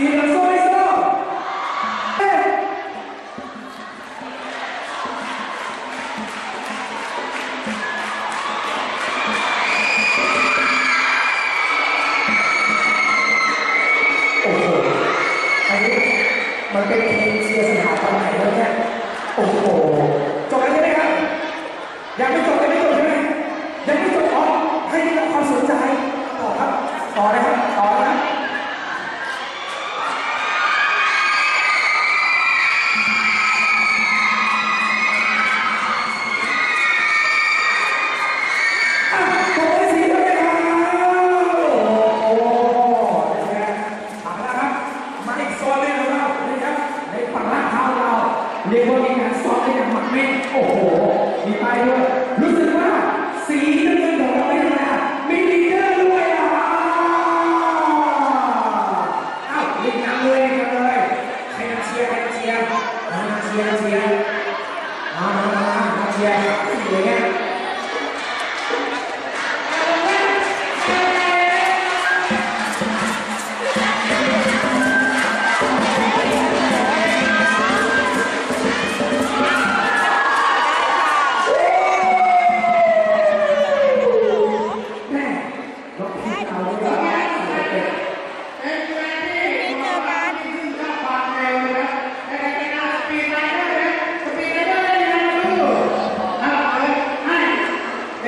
See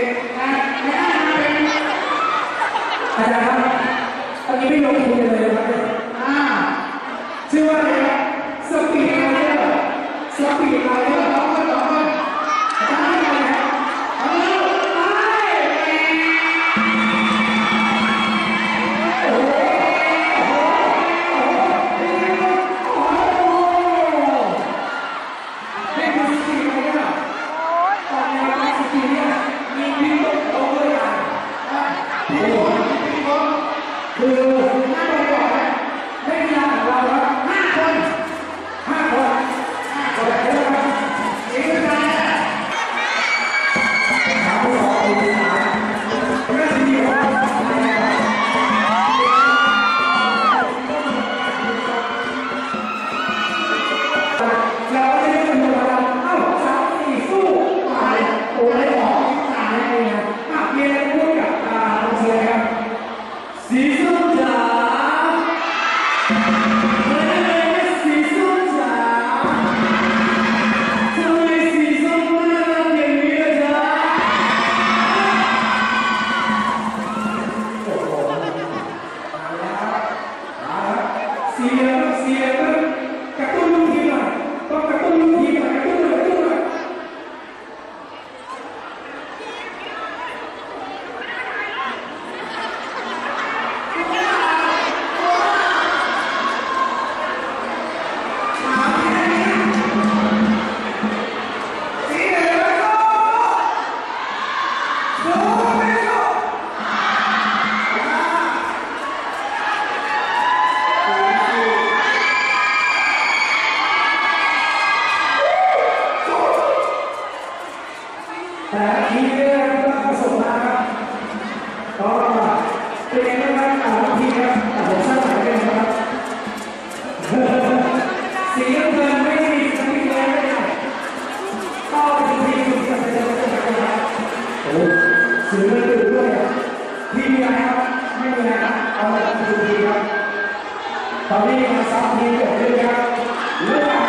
อาจารย์ครับตอนนี้ไม่ลงทุนเลย ถือเรื่องอื่นด้วยพี่มีอะไรครับไม่มีอะไรครับเอามาดูดีครับตอนนี้มาซ้อมทีมเกิครับเรื่อง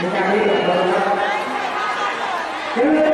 ในการนี้ราครับ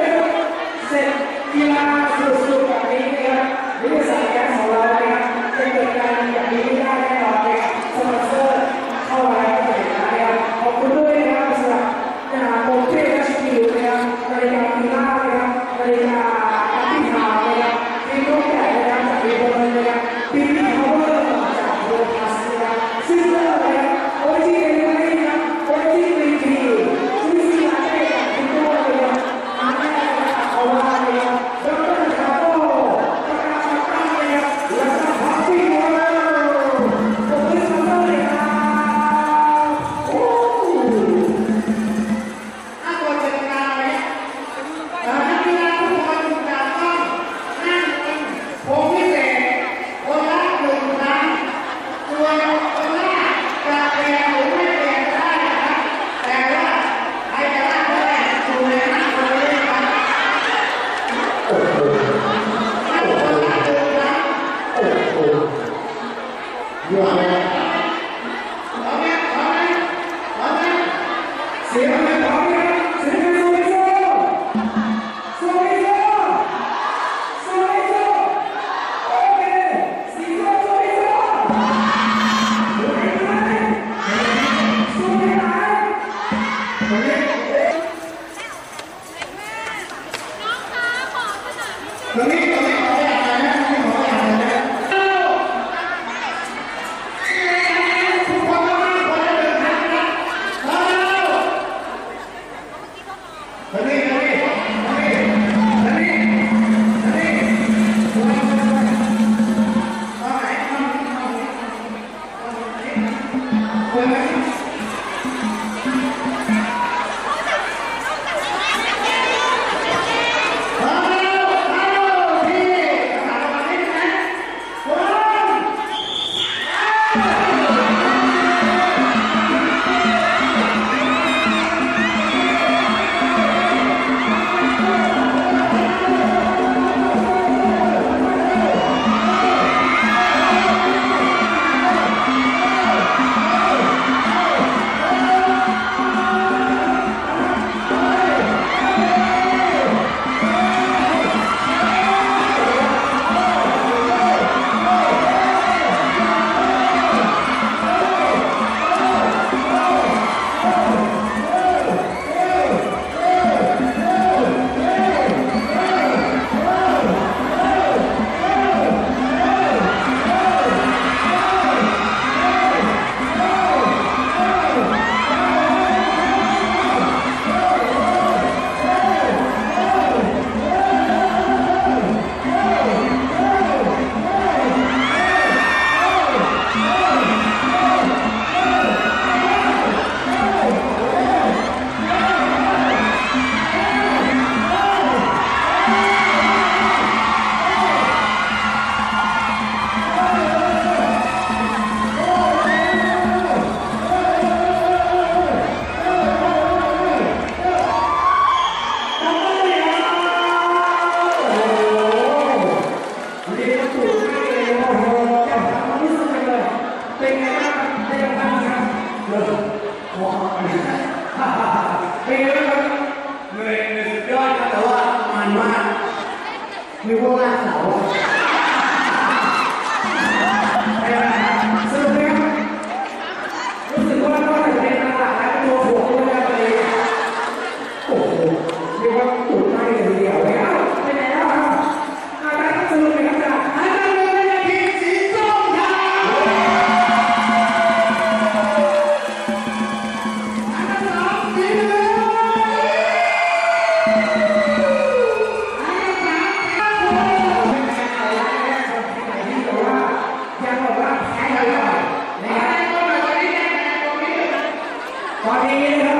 ตรงนี้ตรงนี้ขอแยกหน่อยนะ เหนื่อ Amen.